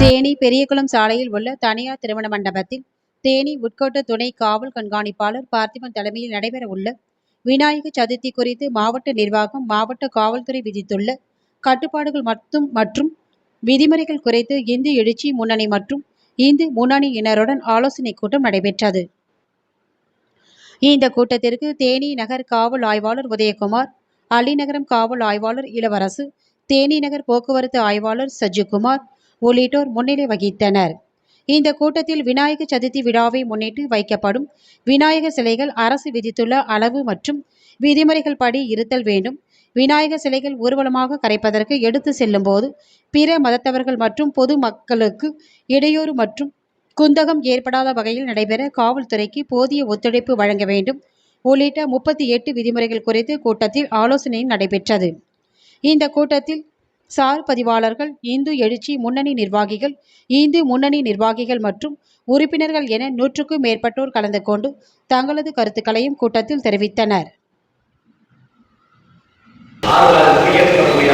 தேனி பெரியகுளம் சாலையில் உள்ள தனியார் திருமண மண்டபத்தில் தேனி உட்கோட்ட துணை காவல் கண்காணிப்பாளர் பார்த்திபன் தலைமையில் நடைபெறவுள்ள விநாயகர் சதுர்த்தி குறித்து மாவட்ட நிர்வாகம் மாவட்ட காவல்துறை விதித்துள்ள கட்டுப்பாடுகள் மற்றும் மற்றும் விதிமுறைகள் குறித்து இந்து எழுச்சி முன்னணி மற்றும் இந்து முன்னணியினருடன் ஆலோசனை கூட்டம் நடைபெற்றது. இந்த கூட்டத்திற்கு தேனி நகர் காவல் ஆய்வாளர் உதயகுமார் அலிநகரம் காவல் ஆய்வாளர் இளவரசு தேனி நகர் போக்குவரத்து ஆய்வாளர் சஜிகுமார் உள்ளிட்டோர் முன்னிலை வகித்தனர். இந்த கூட்டத்தில் விநாயகர் சதுர்த்தி விழாவை முன்னிட்டு வைக்கப்படும் விநாயகர் சிலைகள் அரசு விதித்துள்ள அளவு மற்றும் விதிமுறைகள் படி இருத்தல் வேண்டும். விநாயகர் சிலைகள் ஊர்வலமாக கரைப்பதற்கு எடுத்து செல்லும் போது பிற மதத்தவர்கள் மற்றும் பொது மக்களுக்கு இடையூறு மற்றும் குந்தகம் ஏற்படாத வகையில் நடைபெற காவல்துறைக்கு போதிய ஒத்துழைப்பு வழங்க வேண்டும். உள்ளிட்ட முப்பத்தி எட்டு விதிமுறைகள் குறித்து கூட்டத்தில் ஆலோசனை நடைபெற்றது. இந்த கூட்டத்தில் சார் பதிவாளர்கள் இந்து எழுச்சி முன்னணி நிர்வாகிகள் இந்து முன்னணி நிர்வாகிகள் மற்றும் உறுப்பினர்கள் என நூற்றுக்கும் மேற்பட்டோர் கலந்து கொண்டு தங்களது கருத்துக்களையும் கூட்டத்தில் தெரிவித்தனர். ஆறுதலுக்கு ஏற்றுக்கொள்ள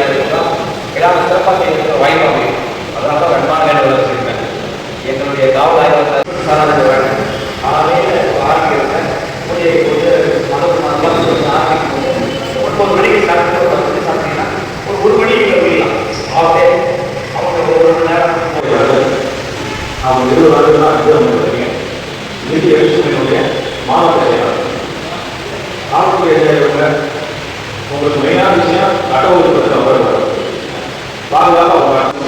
இருபது ஆண்டுகளாக அனுபவம் பண்ணிருக்கீங்க நிதி எழுச்சியினுடைய மாவட்ட செயலாளர் காவல்துறை செயலர்கள் உங்களுக்கு மெயினான விஷயம் கடவுளுக்கு வந்து அவர் பாதுகாப்பாக